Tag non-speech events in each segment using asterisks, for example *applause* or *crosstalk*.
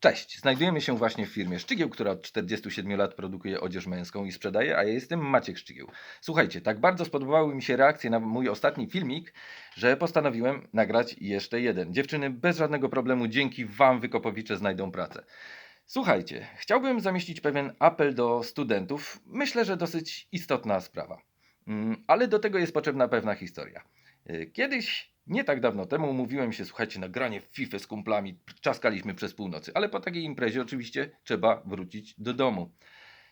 Cześć, znajdujemy się właśnie w firmie Szczygieł, która od 47 lat produkuje odzież męską i sprzedaje, a ja jestem Maciek Szczygieł. Słuchajcie, tak bardzo spodobały mi się reakcje na mój ostatni filmik, że postanowiłem nagrać jeszcze jeden. Dziewczyny bez żadnego problemu dzięki Wam Wykopowicze znajdą pracę. Słuchajcie, chciałbym zamieścić pewien apel do studentów. Myślę, że dosyć istotna sprawa. Mm, Ale do tego jest potrzebna pewna historia. Y, Kiedyś, nie tak dawno temu, umówiłem się, słuchajcie, na granie w FIFA z kumplami. Czaskaliśmy przez północy, ale po takiej imprezie oczywiście trzeba wrócić do domu.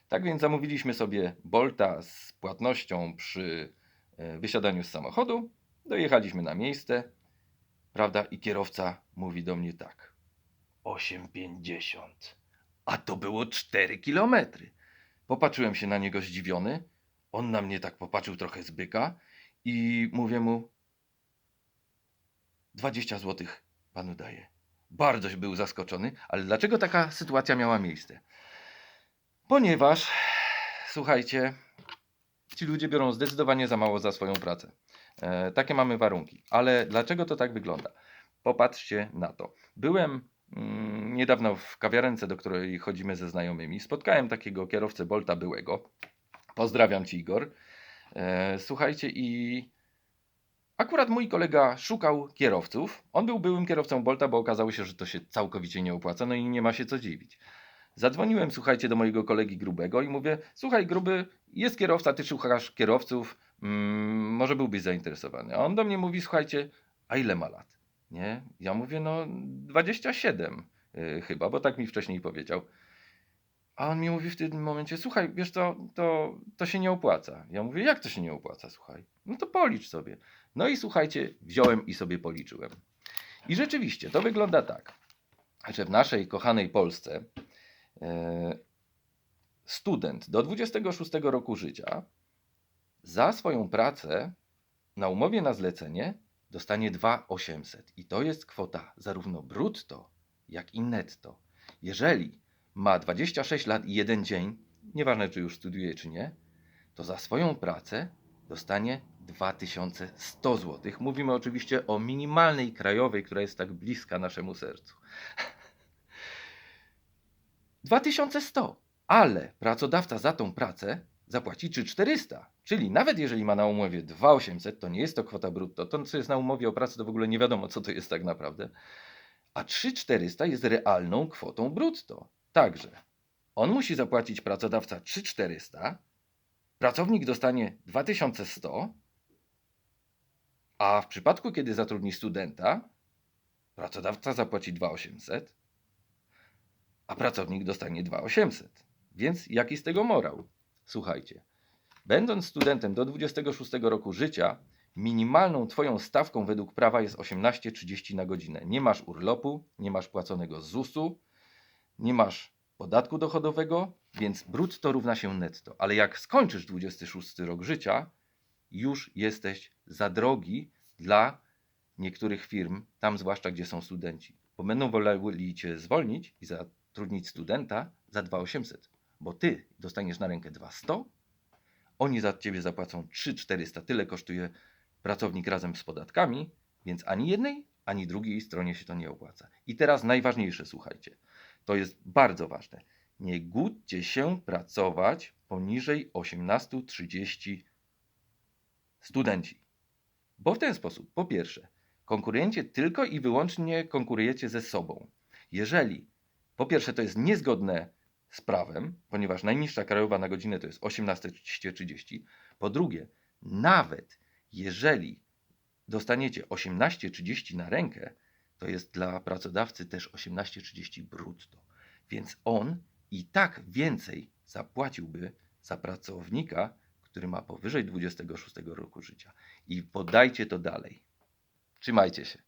Tak więc zamówiliśmy sobie Bolta z płatnością przy e, wysiadaniu z samochodu. Dojechaliśmy na miejsce, prawda? I kierowca mówi do mnie tak. 8,50. A to było 4 kilometry. Popatrzyłem się na niego zdziwiony. On na mnie tak popatrzył trochę z byka i mówię mu 20 zł panu daję. Bardzo był zaskoczony, ale dlaczego taka sytuacja miała miejsce? Ponieważ, słuchajcie, ci ludzie biorą zdecydowanie za mało za swoją pracę. E, takie mamy warunki. Ale dlaczego to tak wygląda? Popatrzcie na to. Byłem mm, niedawno w kawiarence, do której chodzimy ze znajomymi. Spotkałem takiego kierowcę Bolta byłego. Pozdrawiam ci, Igor. E, słuchajcie, i akurat mój kolega szukał kierowców. On był byłym kierowcą Bolta, bo okazało się, że to się całkowicie nie opłaca, no i nie ma się co dziwić. Zadzwoniłem, słuchajcie, do mojego kolegi grubego i mówię: Słuchaj, gruby, jest kierowca, ty szukasz kierowców, mm, może byłbyś zainteresowany. A on do mnie mówi: Słuchajcie, a ile ma lat? Nie? Ja mówię: No, 27 yy, chyba, bo tak mi wcześniej powiedział. A on mi mówi w tym momencie: Słuchaj, wiesz co, to, to się nie opłaca. Ja mówię: Jak to się nie opłaca? Słuchaj, no to policz sobie. No i słuchajcie, wziąłem i sobie policzyłem. I rzeczywiście to wygląda tak, że w naszej kochanej Polsce e, student do 26 roku życia za swoją pracę na umowie na zlecenie dostanie 2800 i to jest kwota zarówno brutto, jak i netto. Jeżeli ma 26 lat i jeden dzień, nieważne czy już studiuje czy nie, to za swoją pracę dostanie 2100 zł. Mówimy oczywiście o minimalnej krajowej, która jest tak bliska naszemu sercu. *laughs* 2100, ale pracodawca za tą pracę zapłaci 3400. Czyli nawet jeżeli ma na umowie 2800, to nie jest to kwota brutto. To, co jest na umowie o pracę, to w ogóle nie wiadomo, co to jest tak naprawdę. A 3400 jest realną kwotą brutto. Także on musi zapłacić pracodawca 3400, pracownik dostanie 2100, a w przypadku, kiedy zatrudni studenta, pracodawca zapłaci 2800, a pracownik dostanie 2800. Więc jaki z tego morał? Słuchajcie, będąc studentem do 26 roku życia, minimalną twoją stawką według prawa jest 18,30 na godzinę. Nie masz urlopu, nie masz płaconego ZUS-u, nie masz podatku dochodowego, więc brutto równa się netto. Ale jak skończysz 26 rok życia, już jesteś za drogi dla niektórych firm, tam zwłaszcza gdzie są studenci. Bo będą woleli cię zwolnić i zatrudnić studenta za 2800, bo ty dostaniesz na rękę 200, oni za ciebie zapłacą 3400, tyle kosztuje pracownik razem z podatkami, więc ani jednej, ani drugiej stronie się to nie opłaca. I teraz najważniejsze, słuchajcie, to jest bardzo ważne. Nie głódźcie się pracować poniżej 18.30 studenci. Bo w ten sposób, po pierwsze, konkurujecie tylko i wyłącznie konkurujecie ze sobą. Jeżeli, po pierwsze, to jest niezgodne z prawem, ponieważ najniższa krajowa na godzinę to jest 18.30, po drugie, nawet jeżeli dostaniecie 18.30 na rękę, to jest dla pracodawcy też 18.30 brutto. Więc on i tak więcej zapłaciłby za pracownika, który ma powyżej 26 roku życia. I podajcie to dalej. Trzymajcie się.